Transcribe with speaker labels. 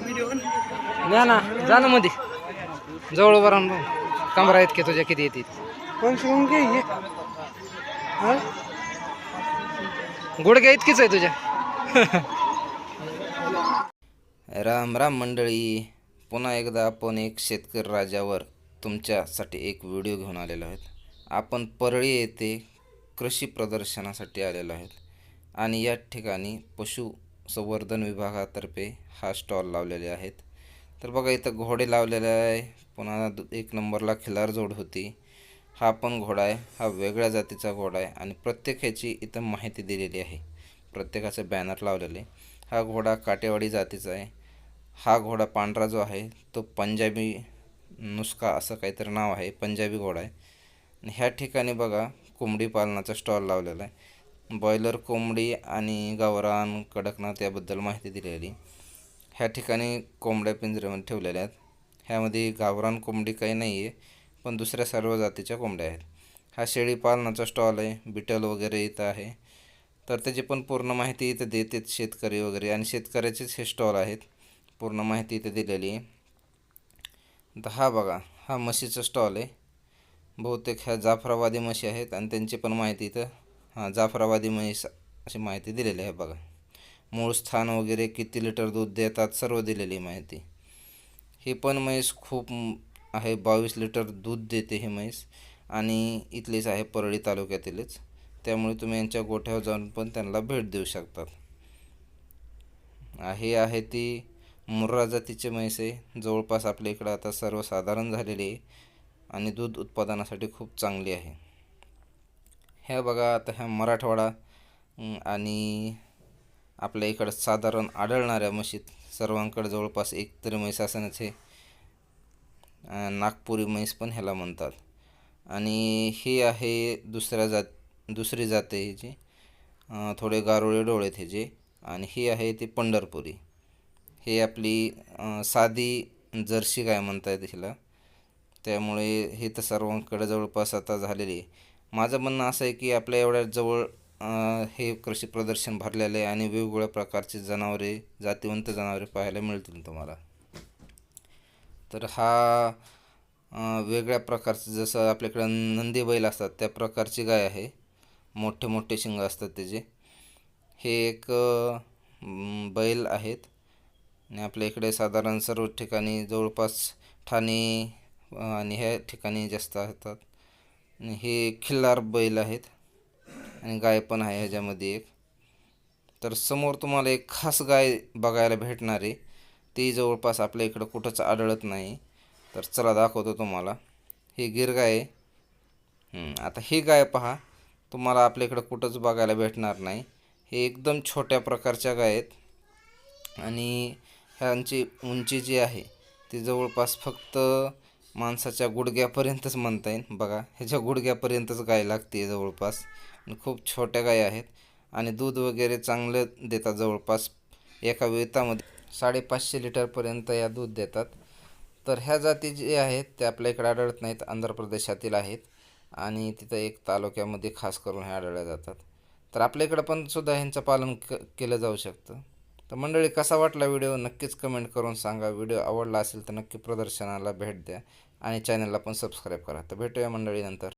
Speaker 1: ना ना. जा ना मध्ये जवळ उभं राहून बघ. कमरा आहेत की तुझ्या किती येतील गुडघ्या इतकीच आहे तुझ्या. राम राम मंडळी. पुन्हा एकदा आपण एक शेतकरी राजावर तुमच्यासाठी एक व्हिडिओ घेऊन आलेलो आहेत. आपण परळी येथे कृषी प्रदर्शनासाठी आलेलो आहेत. आणि या ठिकाणी संवर्धन विभागातर्फे हा स्टॉल लावलेले आहेत. तर बघा इथं घोडे लावलेले आहे. पुन्हा दु- एक नंबरला खिलार जोड होती. हा पण घोडा आहे. हा वेगळ्या जातीचा घोडा आहे आणि प्रत्येक ह्याची इथं माहिती दिलेली आहे. प्रत्येकाचं बॅनर लावलेले. हा घोडा काटेवाडी जातीचा आहे. हा घोडा पांढरा जो आहे तो पंजाबी नुस्खा असं काहीतरी नाव आहे पंजाबी घोडा आहे. आणि ह्या ठिकाणी बघा कोंबडी पालनाचा स्टॉल लावलेला आहे. बॉयलर कोंबडी आणि गावरान कडकनाथ याबद्दल माहिती दिलेली. ह्या ठिकाणी कोंबड्या पिंजऱ्यामध्ये ठेवलेल्या आहेत. ह्यामध्ये गावरान कोंबडी काही नाही आहे पण दुसऱ्या सर्व जातीच्या कोंबड्या आहेत. हा शेळी पालनाचा स्टॉल आहे बिटल वगैरे इथं आहे. तर त्याची पण पूर्ण माहिती इथं देतात शेतकरी वगैरे आणि शेतकऱ्याचेच हे स्टॉल आहेत. पूर्ण माहिती इथे दिलेली आहे. तर हा बघा हा म्हशीचा स्टॉल आहे. बहुतेक ह्या जाफराबादी म्हशी आहेत आणि त्यांची पण माहिती इथं हां जाफराबादी म्हैस अशी माहिती दिलेली आहे बघा. मूळ स्थान वगैरे किती लिटर दूध देतात सर्व दिलेली माहिती. ही पण म्हैस खूप आहे बावीस लिटर दूध देते ही म्हैस. आणि इथलीच आहे परळी तालुक्यातीलच. त्यामुळे तुम्ही यांच्या गोठ्यावर जाऊन पण त्यांना भेट देऊ शकतात. हे आहे ती मुर्रा जातीची म्हैस आहे. जवळपास आपल्या इकडं आता सर्वसाधारण झालेली आहे. आणि दूध उत्पादनासाठी खूप चांगली आहे. ह्या बघा आता ह्या मराठवाडा आणि आपल्या इकडं साधारण आढळणाऱ्या म्हशीत सर्वांकडे जवळपास एक तरी म्हैस असण्याचे नागपुरी म्हैस पण ह्याला म्हणतात. आणि ही आहे दुसऱ्या जात दुसरी जात आहे जी थोडे गारोळे डोळे आहेत ह्याचे आणि ही आहे ती पंढरपुरी. हे आपली साधी जर्सी गाय म्हणता येते हिला? त्यामुळे हे तर सर्वांकडे जवळपास आता झालेली आहे. माझं म्हणणं असं आहे की आपल्या एवढ्या जवळ हे कृषी प्रदर्शन भरलेलं आहे आणि वेगवेगळ्या प्रकारची जनावरे जातिवंत जनावरे पाहायला मिळतील तुम्हाला. तर हा वेगळ्या प्रकारचं जसं आपल्याकडं नंदी बैल असतात त्या प्रकारची गाय आहे. मोठे मोठे शिंग असतात त्याचे. हे एक बैल आहेत. आणि आपल्या इकडे साधारण सर्व ठिकाणी जवळपास ठाणे आणि ह्या ठिकाणी जास्त असतात आणि हे खिल्लार बैल आहेत. आणि गाय पण आहे ह्याच्यामध्ये एक. तर समोर तुम्हाला एक खास गाय बघायला भेटणार आहे. ती जवळपास आपल्या इकडं कुठंच आढळत नाही. तर चला दाखवतो तुम्हाला. ही गिर गाय आहे. आता ही गाय पहा. तुम्हाला आपल्या इकडं कुठंच बघायला भेटणार नाही. हे एकदम छोट्या प्रकारच्या गाय आहेत. आणि ह्यांची उंची जी आहे ती जवळपास फक्त माणसाच्या गुडघ्यापर्यंतच म्हणता येईल. बघा ह्याच्या गुडघ्यापर्यंतच गाय लागते जवळपास. आणि खूप छोट्या गाय आहेत. आणि दूध वगैरे चांगलं देतात जवळपास. एका वेतामध्ये साडेपाचशे लिटरपर्यंत या दूध देतात. तर ह्या जाती जे आहेत ते आपल्या इकडे आढळत नाहीत. आंध्र प्रदेशातील आहेत. आणि तिथं एक तालुक्यामध्ये खास करून हे आढळल्या जातात. तर आपल्या इकडं पण सुद्धा ह्यांचं पालन क केलं जाऊ शकतं. तर मंडळी कसा वाटला व्हिडिओ? नक्कीच कमेंट करून सांगा. व्हिडिओ आवडला असेल तर नक्की प्रदर्शनाला भेट द्या. आणि चॅनलला पण सबस्क्राईब करा. तर भेटूया मंडळी नंतर